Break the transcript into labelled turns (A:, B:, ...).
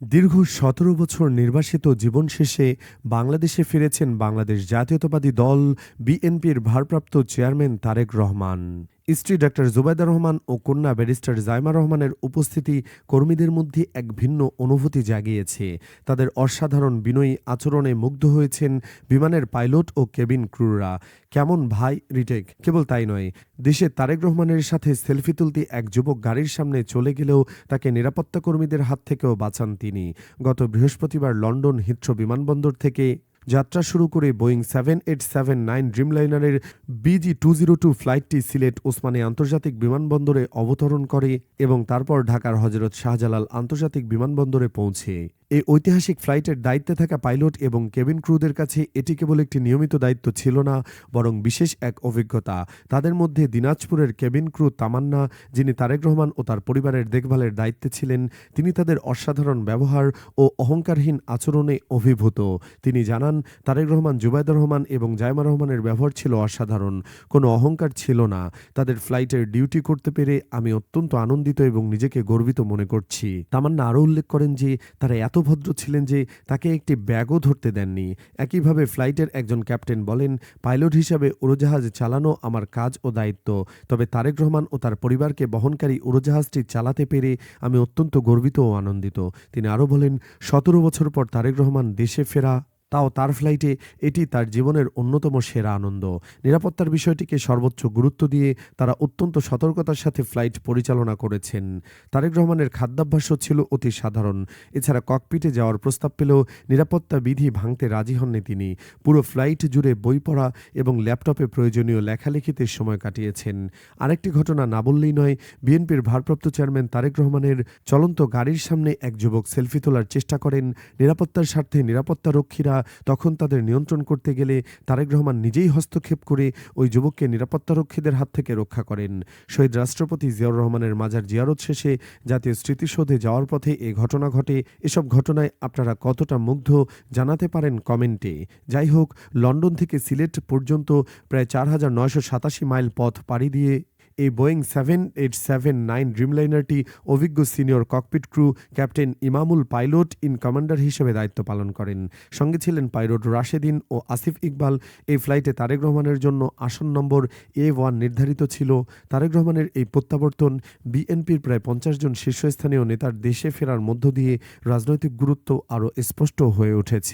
A: দীর্ঘ সতেরো বছর নির্বাসিত জীবন শেষে বাংলাদেশে ফিরেছেন বাংলাদেশ জাতীয়তাবাদী দল বিএনপির ভারপ্রাপ্ত চেয়ারম্যান তারেক রহমান। স্ত্রী ডাক্তার জুবাইদা রহমান ও কন্যা ব্যারিস্টার জাইমা রহমানের উপস্থিতি কর্মীদের মধ্যে এক ভিন্ন অনুভূতি জাগিয়েছে। তাদের অসাধারণ বিনয়ী আচরণে মুগ্ধ হয়েছেন বিমানের পাইলট ও কেবিন ক্রুরা। কেমন ভাই, রিটেক? কেবল তাই নয়, দেশে তারেক রহমানের সাথে সেলফি তুলতে এক যুবক গাড়ির সামনে চলে গেলেও তাকে নিরাপত্তা কর্মীদের হাত থেকেও বাঁচান তিনি। গত বৃহস্পতিবার লন্ডন হিথ্রো বিমানবন্দর থেকে যাত্রা শুরু করে Boeing seven eight seven nine ড্রিমলাইনারের BG two zero two ফ্লাইটটি সিলেট ওসমানী আন্তর্জাতিক বিমানবন্দরে অবতরণ করে এবং তারপর ঢাকার হজরত শাহজালাল আন্তর্জাতিক বিমানবন্দরে পৌঁছে। এই ঐতিহাসিক ফ্লাইটের দায়িত্বে থাকা পাইলট এবং কেবিন ক্রুদের কাছে এটি কেবল একটি নিয়মিত দায়িত্ব ছিল না, বরং বিশেষ এক অভিজ্ঞতা। তাদের মধ্যে দিনাজপুরের কেবিন ক্রু তামান্না, যিনি তারেক রহমান ও তার পরিবারের দেখভালের দায়িত্বে ছিলেন, তিনি তাদের অসাধারণ ব্যবহার ও অহংকারহীন আচরণে অভিভূত। তিনি জানান, তারেক রহমান জুবাইদুর রহমান এবং জায়মা রহমানের ব্যবহার ছিল অসাধারণ। কোনো অহংকার ছিল না। তাদের ফ্লাইটের ডিউটি করতে পেরে আমি অত্যন্ত আনন্দিত এবং নিজেকে গর্বিত মনে করছি। তামান্না আরও উল্লেখ করেন যে, তারা এত ভদ্র ছিলেন যে তাকে একটি ব্যাগও ধরতে দেননি। একইভাবে ফ্লাইটের একজন ক্যাপ্টেন বলেন, পাইলট হিসাবে উড়োজাহাজ চালানো আমার কাজ ও দায়িত্ব। তবে তারেক রহমান ও তার পরিবারকে বহনকারী উড়োজাহাজটি চালাতে পেরে আমি অত্যন্ত গর্বিত ও আনন্দিত। তিনি আরও বলেন, সতেরো বছর পর তারেক রহমান দেশে ফেরা তাও তার ফ্লাইটে এটি তার জীবনের অন্যতম সেরা আনন্দ। নিরাপত্তার বিষয়টিকে সর্বোচ্চ গুরুত্ব দিয়ে তারা অত্যন্ত সতর্কতার সাথে ফ্লাইট পরিচালনা করেছেন। তারেক রহমানের খাদ্যাভ্যাসও ছিল অতি সাধারণ। এছাড়া ককপিটে যাওয়ার প্রস্তাব পেলেও নিরাপত্তা বিধি ভাঙতে রাজি হননি তিনি। পুরো ফ্লাইট জুড়ে বই পড়া এবং ল্যাপটপে প্রয়োজনীয় লেখালেখিতে সময় কাটিয়েছেন। আরেকটি ঘটনা না বললেই নয়, বিএনপির ভারপ্রাপ্ত চেয়ারম্যান তারেক রহমানের চলন্ত গাড়ির সামনে এক যুবক সেলফি তোলার চেষ্টা করেন। নিরাপত্তার স্বার্থে নিরাপত্তা রক্ষীরা তখন তাদের নিয়ন্ত্রণ করতে গেলে তারেক রহমান নিজেই হস্তক্ষেপ করে ওই যুবককে নিরাপত্তারক্ষীদের হাত থেকে রক্ষা করেন। শহীদ রাষ্ট্রপতি জিয়াউর রহমানের মাজার জিয়ারত শেষে জাতীয় স্মৃতিসৌধে যাওয়ার পথে এ ঘটনা ঘটে। এসব ঘটনায় আপনারা কতটা মুগ্ধ জানাতে পারেন কমেন্টে। যাই হোক, লন্ডন থেকে সিলেট পর্যন্ত প্রায় চার হাজার নয়শো সাতাশি মাইল পথ পাড়ি দিয়ে এই Boeing seven eight seven nine ড্রিমলাইনারটি অভিজ্ঞ senior cockpit crew captain Imamul pilot in commander হিসেবে দায়িত্ব পালন করেন। সঙ্গে ছিলেন পাইলট রাশেদিন ও আসিফ ইকবাল। এই ফ্লাইটে তারেক রহমানের জন্য আসন নম্বর এ ওয়ান নির্ধারিত ছিল। তারেক রহমানের এই প্রত্যাবর্তন বিএনপির প্রায় পঞ্চাশ জন শীর্ষস্থানীয় নেতার দেশে ফেরার মধ্য দিয়ে রাজনৈতিক গুরুত্ব আরও স্পষ্ট হয়ে উঠেছে।